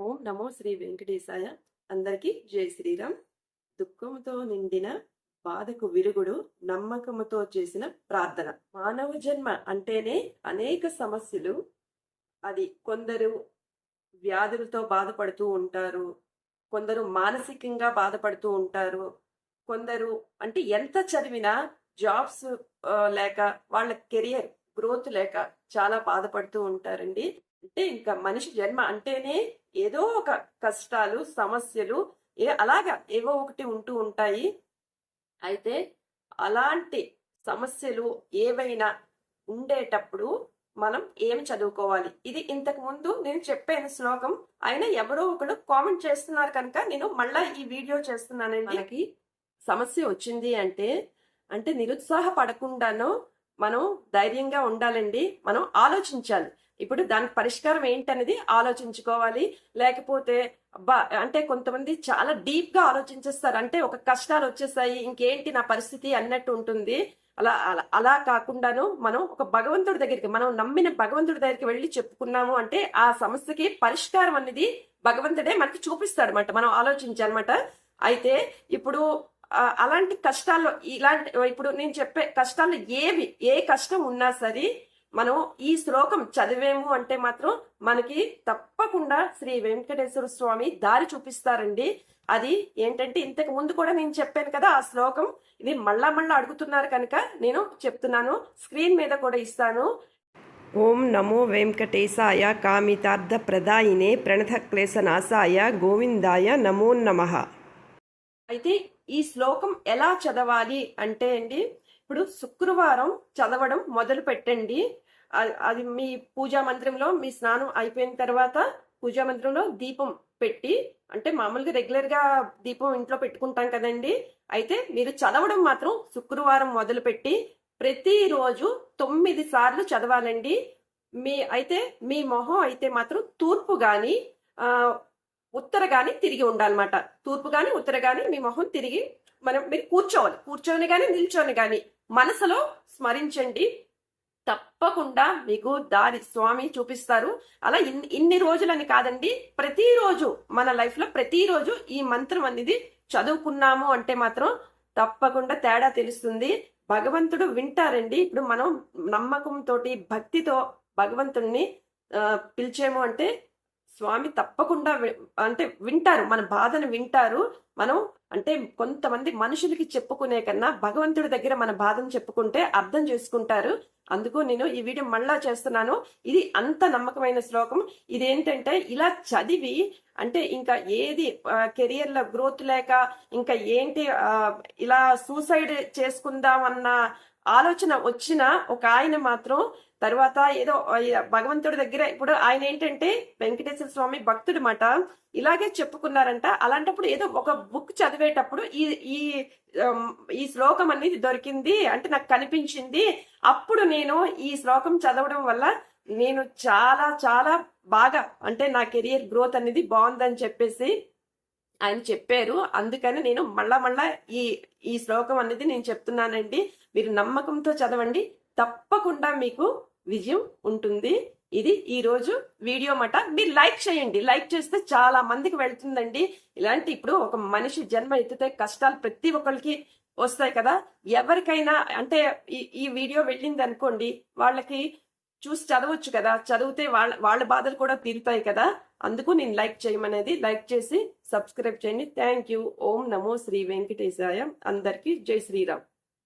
ఓం నమో శ్రీ వెంకటేశాయ. అందరికీ జై శ్రీరామ్. దుఃఖంతో నిండిన బాధకు విరుగుడు నమ్మకముతో చేసిన ప్రార్థన. మానవ జన్మ అంటేనే అనేక సమస్యలు. అది కొందరు వ్యాధులతో బాధపడుతూ ఉంటారు. కొందరు మానసికంగా బాధపడుతూ ఉంటారు. కొందరు అంటే ఎంత చదివినా జాబ్స్ లేక వాళ్ళ కెరియర్ గ్రోత్ లేక చాలా బాధపడుతూ ఉంటారండి. అంటే ఇంకా మనిషి జన్మ అంటేనే ఏదో ఒక కష్టాలు సమస్యలు ఏ అలాగా ఏవో ఒకటి ఉంటూ ఉంటాయి. అయితే అలాంటి సమస్యలు ఏవైనా ఉండేటప్పుడు మనం ఏం చదువుకోవాలి? ఇది ఇంతకు ముందు నేను చెప్పాను శ్లోకం. అయినా ఎవరో ఒకడు కామెంట్ చేస్తున్నారు కనుక నేను మళ్ళా ఈ వీడియో చేస్తున్నానండి. మనకి సమస్య వచ్చింది అంటే అంటే నిరుత్సాహపడకుండాను మనం ధైర్యంగా ఉండాలండి. మనం ఆలోచించాలి. ఇప్పుడు దానికి పరిష్కారం ఏంటనేది ఆలోచించుకోవాలి. లేకపోతే అబ్బా అంటే కొంతమంది చాలా డీప్గా ఆలోచించేస్తారు. అంటే ఒక కష్టాలు వచ్చేసాయి ఇంకేంటి నా పరిస్థితి అన్నట్టు ఉంటుంది. అలా అలా అలా కాకుండాను మనం ఒక భగవంతుడి దగ్గరికి మనం నమ్మిన భగవంతుడి దగ్గరికి వెళ్ళి చెప్పుకున్నాము అంటే ఆ సమస్యకి పరిష్కారం అనేది భగవంతుడే మనకి చూపిస్తాడు అనమాట మనం ఆలోచించాలన్నమాట. అయితే ఇప్పుడు అలాంటి కష్టాల్లో ఇలాంటి ఇప్పుడు నేను చెప్పే కష్టాలు ఏవి ఏ కష్టం ఉన్నా సరే మనం ఈ శ్లోకం చదివేము అంటే మాత్రం మనకి తప్పకుండా శ్రీ వెంకటేశ్వర స్వామి దారి చూపిస్తారండి. అది ఏంటంటే ఇంతకు ముందు కూడా నేను చెప్పాను కదా ఆ శ్లోకం ఇది మళ్ళా మళ్ళా అడుగుతున్నారు కనుక నేను చెప్తున్నాను. స్క్రీన్ మీద కూడా ఇస్తాను. ఓం నమో వెంకటేశాయ కామితార్థ ప్రదాయినే ప్రణత క్లేశ నాశాయ గోవిందాయ నమో నమః. అయితే ఈ శ్లోకం ఎలా చదవాలి అంటే అండి ఇప్పుడు శుక్రవారం చదవడం మొదలు పెట్టండి. అది మీ పూజా మందిరంలో మీ స్నానం అయిపోయిన తర్వాత పూజా మందిరంలో దీపం పెట్టి అంటే మామూలుగా రెగ్యులర్గా దీపం ఇంట్లో పెట్టుకుంటాం కదండి. అయితే మీరు చదవడం మాత్రం శుక్రవారం మొదలు పెట్టి ప్రతిరోజు తొమ్మిది సార్లు చదవాలండి. మీ అయితే మీ మొహం అయితే మాత్రం తూర్పు గాని ఆ, ఉత్తర గాని తిరిగి ఉండాలన్నమాట. తూర్పు గాని ఉత్తర గాని మీ మొహం తిరిగి మనం మీరు కూర్చోవాలి. కూర్చొని కానీ నిల్చొని కానీ మనసులో స్మరించండి. తప్పకుండా మీకు దారి స్వామి చూపిస్తారు. అలా ఇన్ని ఇన్ని రోజులని కాదండి ప్రతిరోజు మన లైఫ్లో ప్రతిరోజు ఈ మంత్రం అనేది చదువుకున్నాము అంటే మాత్రం తప్పకుండా తేడా తెలుస్తుంది. భగవంతుడు వింటారండి. ఇప్పుడు మనం నమ్మకంతో భక్తితో భగవంతుణ్ణి పిలిచేము అంటే స్వామి తప్పకుండా అంటే వింటారు. మన బాధను వింటారు. మనం అంటే కొంతమంది మనుషులకి చెప్పుకునే కన్నా భగవంతుడి దగ్గర మన బాధను చెప్పుకుంటే అర్థం చేసుకుంటారు. అందుకు నేను ఈ వీడియో మళ్ళా చేస్తున్నాను. ఇది అంత నమ్మకమైన శ్లోకం. ఇది ఏంటంటే ఇలా చదివి అంటే ఇంకా ఏది కెరియర్లో గ్రోత్ లేక ఇంకా ఏంటి ఆ, ఇలా సూసైడ్ చేసుకుందామన్న ఆలోచన వచ్చిన ఒక ఆయన మాత్రం తర్వాత ఏదో భగవంతుడి దగ్గర ఇప్పుడు ఆయన ఏంటంటే వెంకటేశ్వర స్వామి భక్తుడు మాట ఇలాగే చెప్పుకున్నారంట. అలాంటప్పుడు ఏదో ఒక బుక్ చదివేటప్పుడు ఈ ఈ ఈ శ్లోకం అనేది దొరికింది. అంటే నాకు కనిపించింది. అప్పుడు నేను ఈ శ్లోకం చదవడం వల్ల నేను చాలా చాలా బాగా అంటే నా కెరియర్ గ్రోత్ అనేది బాగుందని చెప్పేసి ఆయన చెప్పారు. అందుకని నేను మళ్ళా మళ్ళా ఈ ఈ శ్లోకం అనేది నేను చెప్తున్నానండి. మీరు నమ్మకంతో చదవండి. తప్పకుండా మీకు విజయం ఉంటుంది. ఇది ఈ రోజు వీడియో మాట. మీరు లైక్ చేయండి. లైక్ చేస్తే చాలా మందికి వెళ్తుందండి. ఇలాంటి ఇప్పుడు ఒక మనిషి జన్మ ఎత్తితే కష్టాలు ప్రతి ఒక్కరికి వస్తాయి కదా. ఎవరికైనా అంటే ఈ ఈ వీడియో వెళ్ళింది అనుకోండి వాళ్ళకి చూసి చదవచ్చు కదా. చదివితే వాళ్ళ వాళ్ళ బాధలు కూడా తీరుతాయి కదా. అందుకు నేను లైక్ చేయమనేది. లైక్ చేసి సబ్స్క్రైబ్ చేయండి. Thank you. ఓం నమో శ్రీ వెంకటేశాయ. అందరికీ జై శ్రీరామ్.